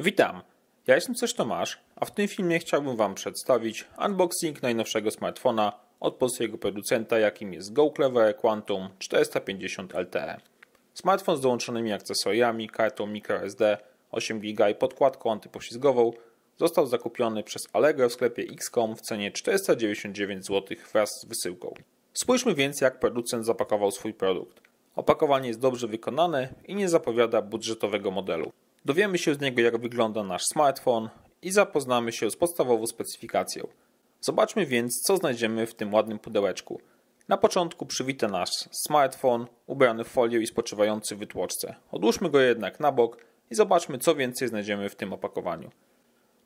Witam, ja jestem Coś Tomasz, a w tym filmie chciałbym Wam przedstawić unboxing najnowszego smartfona od polskiego producenta, jakim jest Go Clever Quantum 450 LTE. Smartfon z dołączonymi akcesoriami, kartą microSD, 8 GB i podkładką antypoślizgową został zakupiony przez Allegro w sklepie XCOM w cenie 499 zł wraz z wysyłką. Spójrzmy więc, jak producent zapakował swój produkt. Opakowanie jest dobrze wykonane i nie zapowiada budżetowego modelu. Dowiemy się z niego, jak wygląda nasz smartfon i zapoznamy się z podstawową specyfikacją. Zobaczmy więc, co znajdziemy w tym ładnym pudełeczku. Na początku przywita nasz smartfon, ubrany w folię i spoczywający w wytłoczce. Odłóżmy go jednak na bok i zobaczmy, co więcej znajdziemy w tym opakowaniu.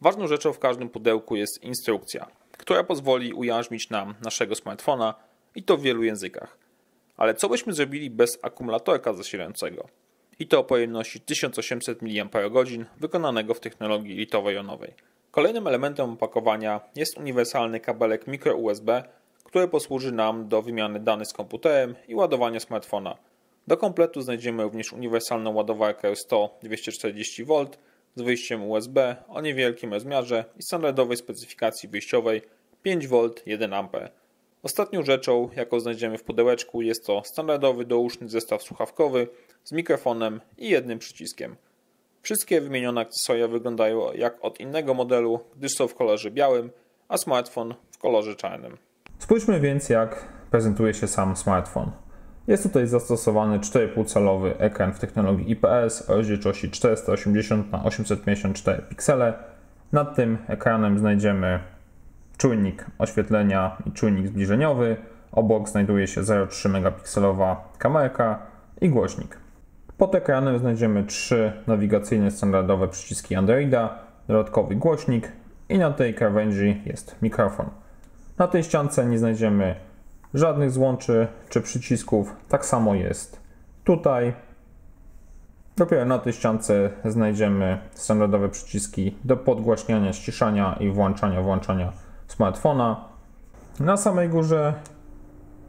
Ważną rzeczą w każdym pudełku jest instrukcja, która pozwoli ujarzmić nam naszego smartfona i to w wielu językach. Ale co byśmy zrobili bez akumulatorka zasilającego? I to o pojemności 1800 mAh wykonanego w technologii litowo-jonowej. Kolejnym elementem opakowania jest uniwersalny kabelek micro USB, który posłuży nam do wymiany danych z komputerem i ładowania smartfona. Do kompletu znajdziemy również uniwersalną ładowarkę 100-240V z wyjściem USB o niewielkim rozmiarze i standardowej specyfikacji wyjściowej 5V 1A. Ostatnią rzeczą, jaką znajdziemy w pudełeczku, jest to standardowy douszny zestaw słuchawkowy z mikrofonem i jednym przyciskiem. Wszystkie wymienione akcesoria wyglądają jak od innego modelu, gdyż są w kolorze białym, a smartfon w kolorze czarnym. Spójrzmy więc, jak prezentuje się sam smartfon. Jest tutaj zastosowany 4,5-calowy ekran w technologii IPS o rozdzielczości 480 x 854 piksele. Nad tym ekranem znajdziemy czujnik oświetlenia i czujnik zbliżeniowy. Obok znajduje się 0,3 megapikselowa kamerka i głośnik. Pod ekranem znajdziemy trzy nawigacyjne standardowe przyciski Androida, dodatkowy głośnik i na tej krawędzi jest mikrofon. Na tej ściance nie znajdziemy żadnych złączy czy przycisków. Tak samo jest tutaj. Dopiero na tej ściance znajdziemy standardowe przyciski do podgłaśniania, ściszania i włączania, włączania smartfona. Na samej górze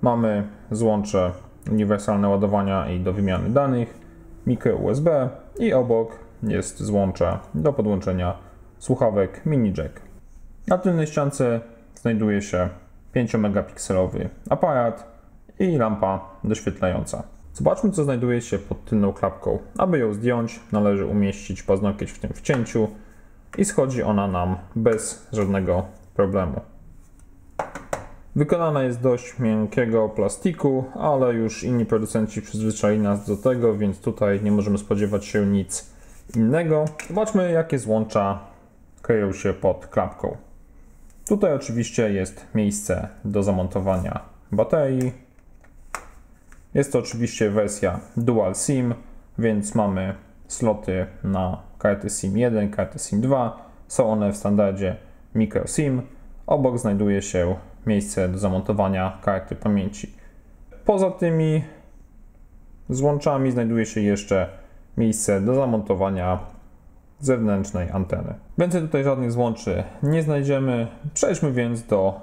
mamy złącze uniwersalne ładowania i do wymiany danych, mikro USB i obok jest złącze do podłączenia słuchawek mini jack. Na tylnej ściance znajduje się 5-megapikselowy aparat i lampa doświetlająca. Zobaczmy, co znajduje się pod tylną klapką. Aby ją zdjąć, należy umieścić paznokieć w tym wcięciu i schodzi ona nam bez żadnego problemu. Wykonana jest dość miękkiego plastiku, ale już inni producenci przyzwyczaili nas do tego, więc tutaj nie możemy spodziewać się nic innego. Zobaczmy, jakie złącza kryją się pod klapką. Tutaj oczywiście jest miejsce do zamontowania baterii. Jest to oczywiście wersja Dual SIM, więc mamy sloty na karty SIM 1, karty SIM 2. Są one w standardzie micro SIM. Obok znajduje się miejsce do zamontowania karty pamięci. Poza tymi złączami znajduje się jeszcze miejsce do zamontowania zewnętrznej anteny. Więcej tutaj żadnych złączy nie znajdziemy. Przejdźmy więc do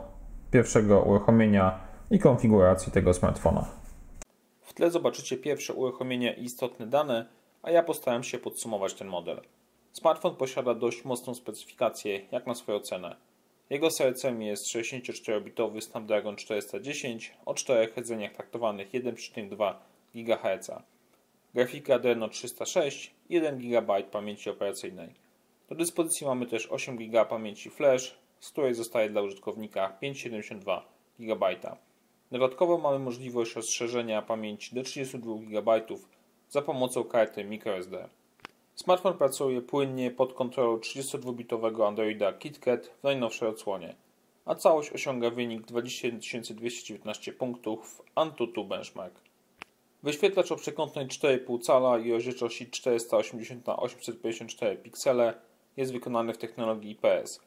pierwszego uruchomienia i konfiguracji tego smartfona. W tle zobaczycie pierwsze uruchomienie i istotne dane, a ja postaram się podsumować ten model. Smartfon posiada dość mocną specyfikację, jak na swoją cenę. Jego sercem jest 64-bitowy Snapdragon 410 o 4 rdzeniach taktowanych 1,2 GHz. Grafika Adreno 306 i 1 GB pamięci operacyjnej. Do dyspozycji mamy też 8 GB pamięci flash, z której zostaje dla użytkownika 572 GB. Dodatkowo mamy możliwość rozszerzenia pamięci do 32 GB za pomocą karty microSD. Smartfon pracuje płynnie pod kontrolą 32-bitowego Androida KitKat w najnowszej odsłonie, a całość osiąga wynik 20219 punktów w Antutu Benchmark. Wyświetlacz o przekątnej 4,5 cala i rozdzielczości 480 x 854 piksele jest wykonany w technologii IPS.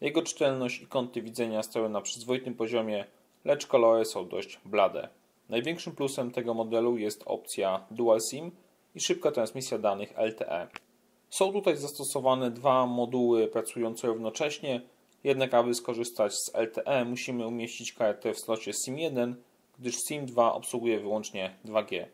Jego czytelność i kąty widzenia stoją na przyzwoitym poziomie, lecz kolory są dość blade. Największym plusem tego modelu jest opcja Dual SIM i szybka transmisja danych LTE. Są tutaj zastosowane dwa moduły pracujące równocześnie, jednak aby skorzystać z LTE musimy umieścić kartę w slocie SIM1 gdyż Sim 2 obsługuje wyłącznie 2G.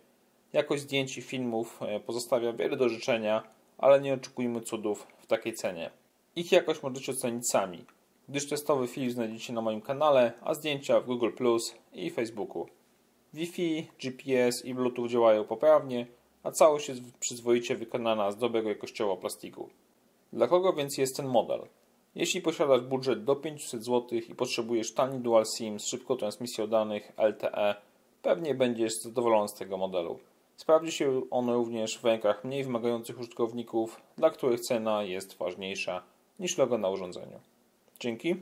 Jakość zdjęć i filmów e, pozostawia wiele do życzenia, ale nie oczekujmy cudów w takiej cenie. Ich jakość możecie ocenić sami, gdyż testowy film znajdziecie na moim kanale, a zdjęcia w Google Plus i Facebooku. Wi-Fi, GPS i Bluetooth działają poprawnie, a całość jest przyzwoicie wykonana z dobrego jakościowo plastiku. Dla kogo więc jest ten model? Jeśli posiadasz budżet do 500 zł i potrzebujesz tani dual SIM z szybką transmisją danych LTE, pewnie będziesz zadowolony z tego modelu. Sprawdzi się on również w rękach mniej wymagających użytkowników, dla których cena jest ważniejsza niż logo na urządzeniu. Dzięki.